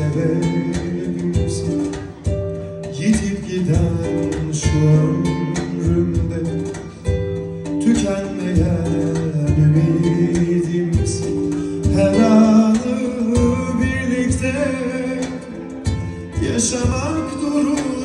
Sebebimsin, Yitip giden şu ömrümde Tükenmeyen ümidimsin Her anı birlikte Yaşamak dururken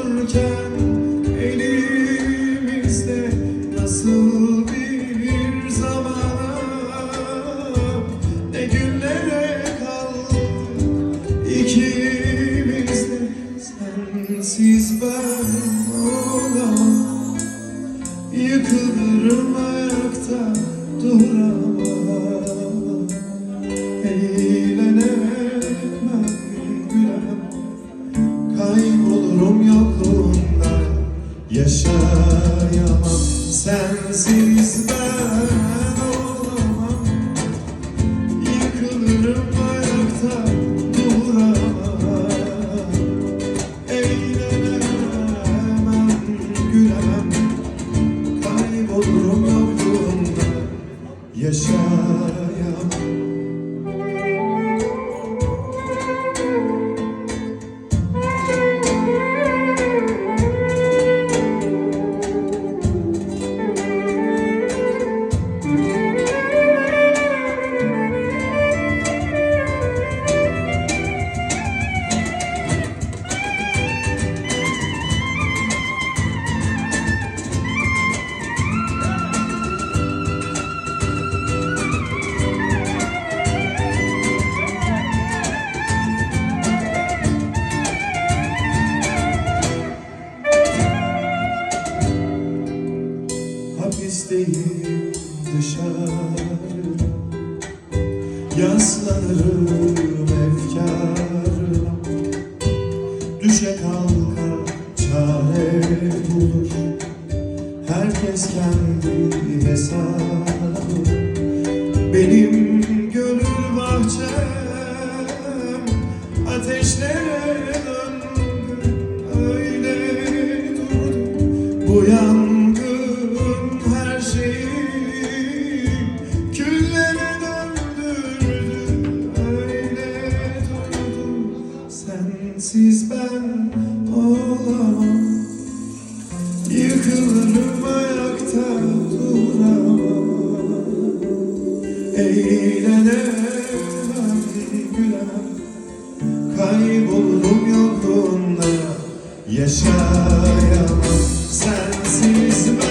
Yaşayamam Sensiz ben olamam. Yıkılırım ayakta Hapisteyim dışarı. Yaslanırım efkarına Düşe kalka çare bulur. Herkes kendi hesabı. Benim gönül bahçem Ateşlere döndü. Öyle durdu Bu yangın Eğlenemem, gülemem yokluğunda Yaşayamam sen